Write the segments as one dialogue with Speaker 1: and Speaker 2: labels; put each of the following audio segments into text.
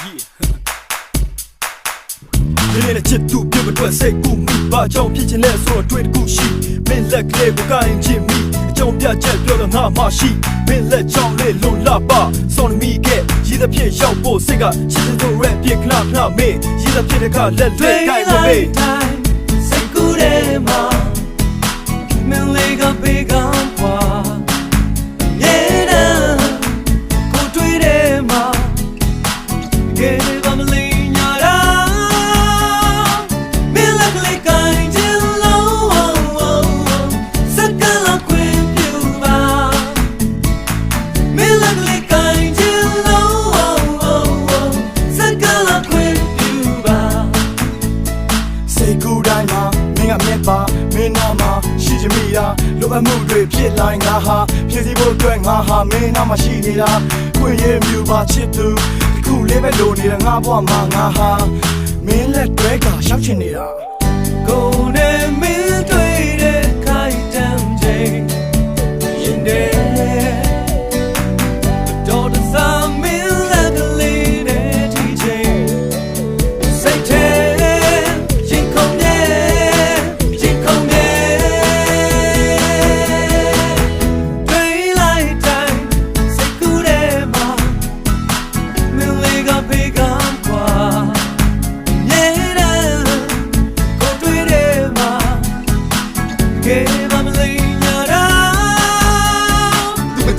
Speaker 1: ဒီနေ့ချစ်သူပြုတ်အတွက်စိတ်ကူမိပါကြောင့်ဖြစ်ချင်လဲဆိုတော့တွေ့တခုရှိမင်းလက်ကလေးကိုကိုင်းချင်မိအကြောင်းပြချက်ပြောတော့ငါမှရှိမင်းလက်ချောင်းလေးလွန်လာပါစောင်းမိခဲ့ရည်သဖြင့်ရောက်ဖို့စိတ်ကချစ်သူရဲ့ပြစ်ခဏခဏမေးရည်သဖြင့်တကလက်လေးကိုင်းမမေး
Speaker 2: စိတ်ကူးတဲ့မှာမ စိ
Speaker 1: တ်ကူးတိုင်းမှာမင်းကမြက်ပါမင်းနာမှာရှိချင်မိတာလိုအပ်မှုတွေဖြစ်လာငါဟာဖြည့်ဆည်းဖို့အတွက်ငါဟာမင်းနာမှာရှိနေတာခွင့်ရမြူပါချစ်သူဒီခုလေးပဲလိုနေတာငါဘဝမှာငါဟာမင်းလက်တွေကရှောက်ချင်နေတာ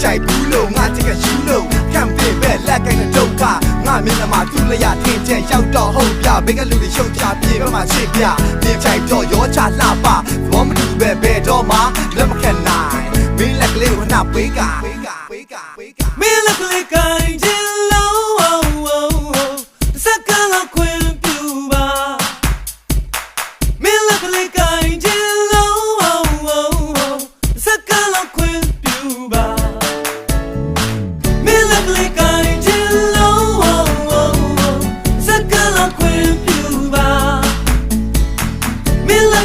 Speaker 2: ကြိုက်
Speaker 3: ဘူးလို့ငါချစ်ကယူလို့ကံပြင်းပဲလက်ကင်တဲ့ဒုက္ခငါမျက်နှာမှာသူ့လျာထင်ချက်ရောက်တော့ဟုတ်ပြဘေးကလူတွေရှုပ်ချပြေဘက်မှာချစ်ပြမြင်ကြိုက်တော့ရောချလှပဘောမတူပဲဘယ်တော့မှလက်မခံနိုင်မင်းလက်ကလေးကိုနှပေးကပေးကပေးကပေးက
Speaker 2: မင်းလက်ကလေးကို